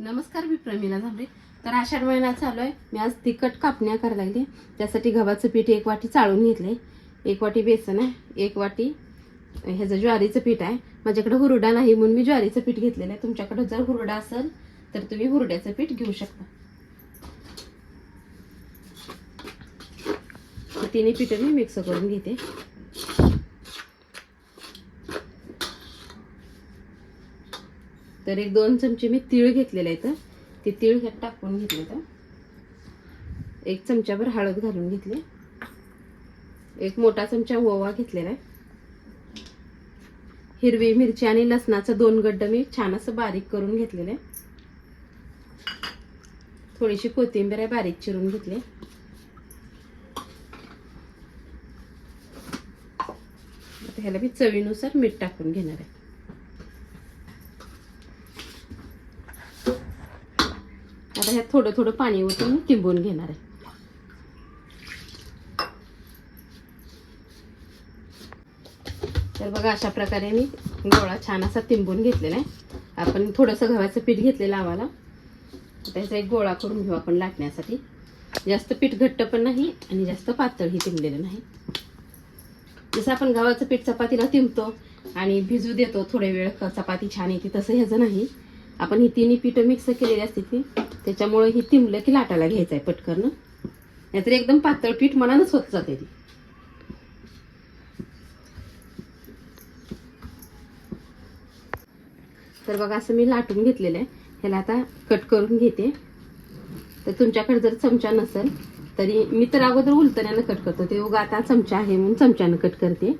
नमस्कार मी प्रमिला झांबरे. तर आषाढ महिना चालू आहे. मी आज तिखट कापण्या करायला लागली. त्यासाठी गव्हाचं पीठ एक वाटी चाळून घेतलंय. एक वाटी बेसन आहे. एक वाटी ह्याचं ज्वारीचं पीठ आहे. माझ्याकडे हुरडा नाही म्हणून मी ज्वारीचं पीठ घेतलेलं आहे. तुमच्याकडं जर हुरडा असेल तर तुम्ही हुरड्याचं पीठ घेऊ शकता. तिन्ही पीठं मी मिक्स करून घेते. तर एक दोन चमचे मी तीळ घेतलेले आहेत ते तीळ ह्यात टाकून घेतले तर एक चमच्याभर हळद घालून घेतली. एक मोठा चमचा ओवा घेतलेला आहे. हिरवी मिरची आणि लसणाचं दोन गड्ड मी छान असं बारीक करून घेतलेलं. आहे थोडीशी कोथिंबीर आहे बारीक चिरून घेतली. ह्याला मी चवीनुसार मीठ टाकून घेणार आहे. आता ह्यात थोडं थोडं पाणी ओतून तिंबून घेणार आहे. तर बघा अशा प्रकारे मी गोळा छान असा तिंबून घेतलेला आहे. आपण थोडंसं गव्हाचं पीठ घेतलेलं आम्हाला. त्याचा एक गोळा करून घेऊ आपण लाटण्यासाठी. जास्त पीठ घट्ट पण नाही आणि जास्त पातळही तिंबलेलं नाही. जसं आपण गव्हाचं पीठ चपातीला तिंबतो आणि भिजू देतो थोडे वेळ चपाती छान येते तसं ह्याचं नाही. आपण ही तिन्ही पीठं मिक्स केलेली असते ती त्याच्यामुळे ही तिंबलं की लाटायला घ्यायचं आहे पटकन. नाहीतर एकदम पातळ पीठ मनानच होत जाते ती. तर बघा असं मी लाटून घेतलेलं आहे ह्याला आता कट करून घेते. तर तुमच्याकडे जर चमचा नसेल तरी मी तर अगोदर उलतण्यानं कट करतो. ते उगा आता चमचा आहे म्हणून चमच्यानं कट करते.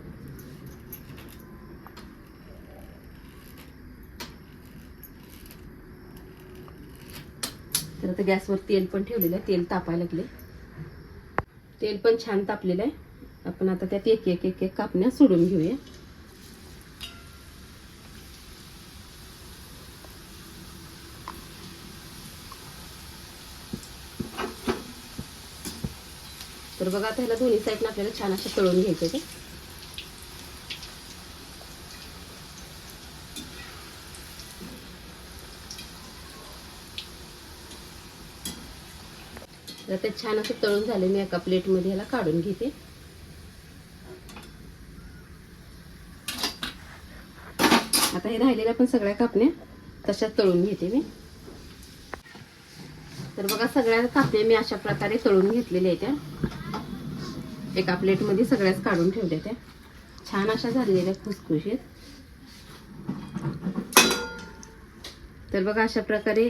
तर आता गॅसवर तेल पण ठेवलेलं आहे. तेल तापायला लागले तेल पण छान तापलेलं आहे. आपण आता त्यात एक एक एक एक कापण्या सोडून घेऊया. तर बघा आता ह्याला दोन्ही साईडनं आपल्याला छान असं तळून घ्यायचं ते तर ते छान असं तळून झाले. मी एका प्लेटमध्ये ह्याला काढून घेते. आता हे राहिलेल्या पण सगळ्या कापण्या तशाच तळून घेते मी. तर बघा सगळ्या कापण्या मी अशा प्रकारे तळून घेतलेल्या आहेत त्या. एका प्लेटमध्ये सगळ्याच काढून ठेवल्या त्या. छान अशा झालेल्या खुसखुशीत. तर बघा अशा प्रकारे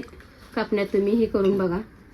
कापण्यात तुम्ही हे करून बघा.